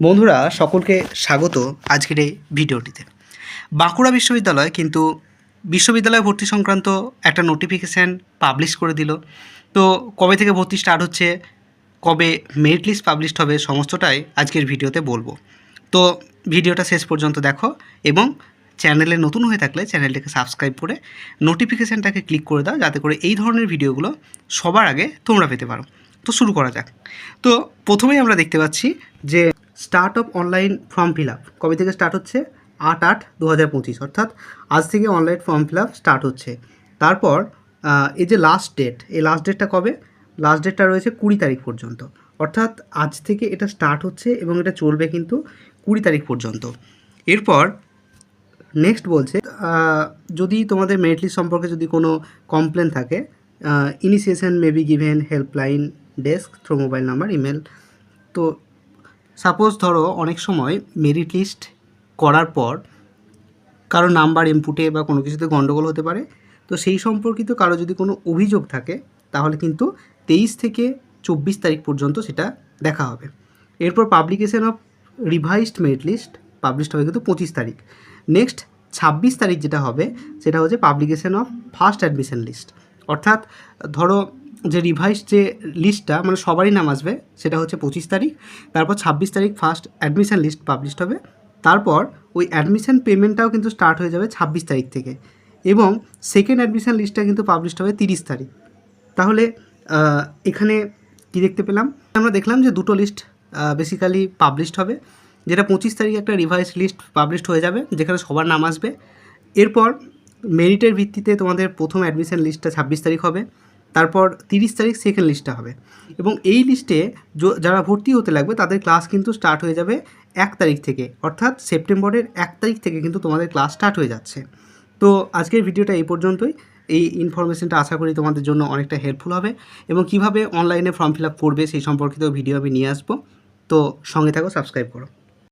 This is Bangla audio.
বন্ধুরা, সকলকে স্বাগত আজকের এই ভিডিওটিতে। বাঁকুড়া বিশ্ববিদ্যালয় কিন্তু বিশ্ববিদ্যালয় ভর্তি সংক্রান্ত একটা নোটিফিকেশান পাবলিশ করে দিল। তো কবে থেকে ভর্তি স্টার্ট হচ্ছে, কবে মেরিট লিস্ট পাবলিশড হবে, সমস্তটাই আজকের ভিডিওতে বলব। তো ভিডিওটা শেষ পর্যন্ত দেখো এবং চ্যানেলে নতুন হয়ে থাকলে চ্যানেলটাকে সাবস্ক্রাইব করে নোটিফিকেশানটাকে ক্লিক করে দাও, যাতে করে এই ধরনের ভিডিওগুলো সবার আগে তোমরা পেতে পারো। তো শুরু করা যাক। তো প্রথমেই আমরা দেখতে পাচ্ছি যে start of online form fill up. কবে থেকে স্টার্ট হচ্ছে? আট আট দু হাজার পঁচিশ, অর্থাৎ আজ থেকে online form fill up start হচ্ছে। তারপর এই যে লাস্ট ডেট এই লাস্ট ডেটটা কবে? লাস্ট ডেটটা রয়েছে কুড়ি তারিখ পর্যন্ত। অর্থাৎ আজ থেকে এটা স্টার্ট হচ্ছে এবং এটা চলবে কিন্তু কুড়ি তারিখ পর্যন্ত। এরপর নেক্সট বলছে যদি তোমাদের মেরিট সম্পর্কে যদি কোনো কমপ্লেন থাকে initiation may be given helpline desk through mobile number email তো সাপোজ ধরো অনেক সময় মেরিট লিস্ট করার পর কারও নাম্বার ইনপুটে বা কোনো কিছুতে গণ্ডগোল হতে পারে। তো সেই সম্পর্কিত কারও যদি কোনো অভিযোগ থাকে, তাহলে কিন্তু তেইশ থেকে চব্বিশ তারিখ পর্যন্ত সেটা দেখা হবে। এরপর publication of revised merit list published হবে কিন্তু পঁচিশ তারিখ। নেক্সট ছাব্বিশ তারিখ যেটা হবে, সেটা হচ্ছে publication of first admission list অর্থাৎ ধরো যে রিভাইস যে লিস্টটা মানে সবারই নাম আসবে, সেটা হচ্ছে পঁচিশ তারিখ, তারপর ছাব্বিশ তারিখ ফার্স্ট অ্যাডমিশান লিস্ট পাবলিশড হবে, তারপর ওই অ্যাডমিশন পেমেন্টটাও কিন্তু স্টার্ট হয়ে যাবে ছাব্বিশ তারিখ থেকে, এবং সেকেন্ড অ্যাডমিশান লিস্টটা কিন্তু পাবলিশড হবে তিরিশ তারিখ। তাহলে এখানে কি দেখতে পেলাম? আমরা দেখলাম যে দুটো লিস্ট বেসিক্যালি পাবলিশড হবে, যেটা পঁচিশ তারিখ একটা রিভাইস লিস্ট পাবলিশড হয়ে যাবে, যেখানে সবার নাম আসবে। এরপর মেরিটের ভিত্তিতে তোমাদের প্রথম অ্যাডমিশান লিস্টটা ছাব্বিশ তারিখ হবে তারপর তিরিশ তারিখ সেকেন্ড লিস্টটা হবে। এবং এই লিস্টে যারা ভর্তি হতে লাগবে, তাদের ক্লাস কিন্তু স্টার্ট হয়ে যাবে এক তারিখ থেকে। অর্থাৎ সেপ্টেম্বরের এক তারিখ থেকে কিন্তু তোমাদের ক্লাস স্টার্ট হয়ে যাচ্ছে। তো আজকের ভিডিওটা এই পর্যন্তই। এই ইনফরমেশনটা আশা করি তোমাদের জন্য অনেকটা হেল্পফুল হবে। এবং কীভাবে অনলাইনে ফর্ম ফিল আপ করবে সেই সম্পর্কিত ভিডিও আমি নিয়ে আসব। তো সঙ্গে থাকো সাবস্ক্রাইব করো।